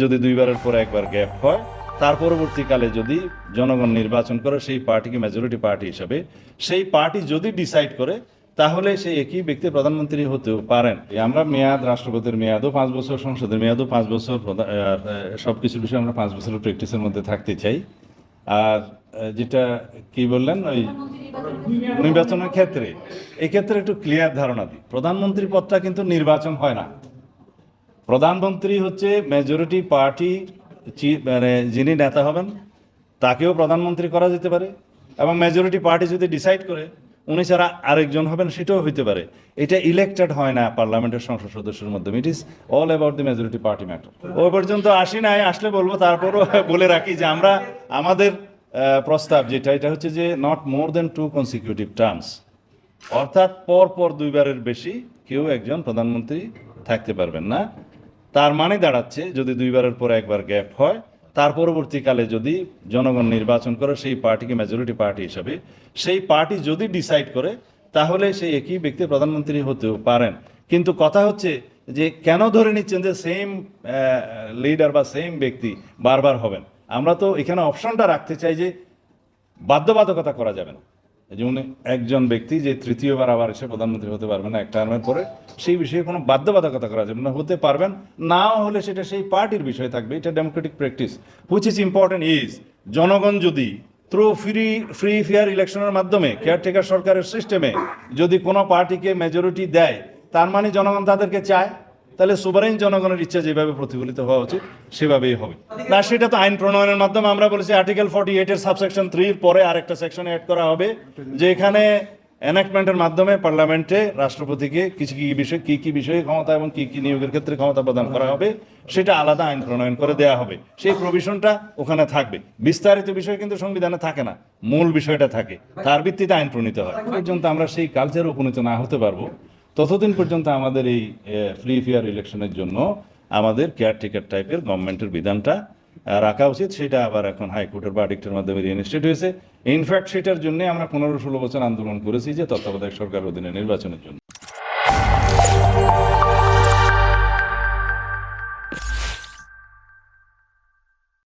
যদি দুইবারের পরে একবার গ্যাপ হয় তার পরবর্তীকালে যদি জনগণ নির্বাচন করে সেই পার্টিকে মেজরিটি পার্টি হিসাবে সেই পার্টি যদি ডিসাইড করে তাহলে সেই একই ব্যক্তি প্রধানমন্ত্রী হতেও পারেন। আমরা মেয়াদ রাষ্ট্রপতির মেয়াদও পাঁচ বছর সংসদের মেয়াদও পাঁচ বছর আহ, আহ, বিষয়ে আমরা পাঁচ বছরের প্র্যাকটিসের মধ্যে থাকতে চাই। আর যেটা কি বললেন ওই নির্বাচনের ক্ষেত্রে এক্ষেত্রে একটু ক্লিয়ার ধারণা দিই। প্রধানমন্ত্রী পদটা কিন্তু নির্বাচন হয় না। প্রধানমন্ত্রী হচ্ছে মেজরিটি পার্টি মানে যিনি নেতা হবেন, তাকেও প্রধানমন্ত্রী করা যেতে পারে। এবং মেজরিটি পার্টি যদি ডিসাইড করে, উনি ছাড়া আরেকজন হবেন, সেটাও হইতে পারে। এটা ইলেক্টেড হয় না পার্লামেন্টের সংসদ সদস্যের মাধ্যমে। It is all about the majority party matter ওই পর্যন্ত আসি নাই, আসলে বলব, তারপরও বলে রাখি যে আমরা, আমাদের প্রস্তাব যেটা, এটা হচ্ছে যে not more than two consecutive terms অর্থাৎ পর পর দুইবারের বেশি কেউ একজন প্রধানমন্ত্রী থাকতে পারবেন না। তার মানে দাঁড়াচ্ছে যদি দুইবারের পর একবার গ্যাপ হয়, তার পরবর্তীকালে যদি জনগণ নির্বাচন করে সেই পার্টিকে মেজরিটি পার্টি হিসাবে, সেই পার্টি যদি ডিসাইড করে, তাহলে সেই একই ব্যক্তি প্রধানমন্ত্রী হতেও পারেন। কিন্তু কথা হচ্ছে যে কেন ধরে নিচ্ছেন যে সেম লিডার বা সেম ব্যক্তি বারবার হবেন? আমরা তো এখানে অপশনটা রাখতে চাই যে বাধ্যবাধকতা করা যাবে না। যেমন একজন ব্যক্তি যে তৃতীয়বার আবার এসে প্রধানমন্ত্রী হতে পারবে না, এক টার্মের পরে সেই বিষয়ে কোনো বাধ্যবাধকতা করা যাবে না। হতে পারবেন, নাও হলে সেটা সেই পার্টির বিষয় থাকবে, এটা democratic practice which is important is জনগণ যদি থ্রু ফ্রি ফ্রি ফেয়ার ইলেকশনের মাধ্যমে কেয়ারটেকার সরকারের সিস্টেমে যদি কোনো পার্টিকে মেজরিটি দেয়, তার মানে জনগণ তাদেরকে চায়। তাহলে সুবারেন জনগণের ইচ্ছা যেভাবে প্রতিফলিত হওয়া উচিত, সেভাবেই হবে। না, সেটা তো আইন প্রণয়নের মাধ্যমে আমরা বলেছি আর্টিকেল ফর্টি এইট এইটের সাবসেকশন থ্রির পরে আরেকটা সেকশন অ্যাড করা হবে, যে এখানে এনাক্টমেন্টের মাধ্যমে পার্লামেন্টে রাষ্ট্রপতিকে কিছু কি বিষয়ে, কি কি বিষয়ে ক্ষমতা এবং কি কি নিয়োগের ক্ষেত্রে ক্ষমতা প্রদান করা হবে, সেটা আলাদা আইন প্রণয়ন করে দেয়া হবে। সেই প্রভিশনটা ওখানে থাকবে। বিস্তারিত বিষয় কিন্তু সংবিধানে থাকে না, মূল বিষয়টা থাকে। তার ভিত্তিতে আইন প্রণীত হয়। পর্যন্ত আমরা সেই কালচারে উপনীত না হতে পারব। ততদিন পর্যন্ত আমাদের এই ফ্রি ফেয়ার ইলেকশনের জন্য আমাদের কেয়ারটেকার টাইপের গভর্নমেন্টের বিধানটা রাখা উচিত। সেটা আবার এখন হাইকোর্টের বা ডিক্টের মাধ্যমে রিইনস্টেট হয়েছে। ইনফ্যাক্ট সেটার জন্য আমরা পনেরো ষোলো বছর আন্দোলন করেছি যে তত্ত্বাবধায়ক সরকার অধীনে নির্বাচনের জন্য।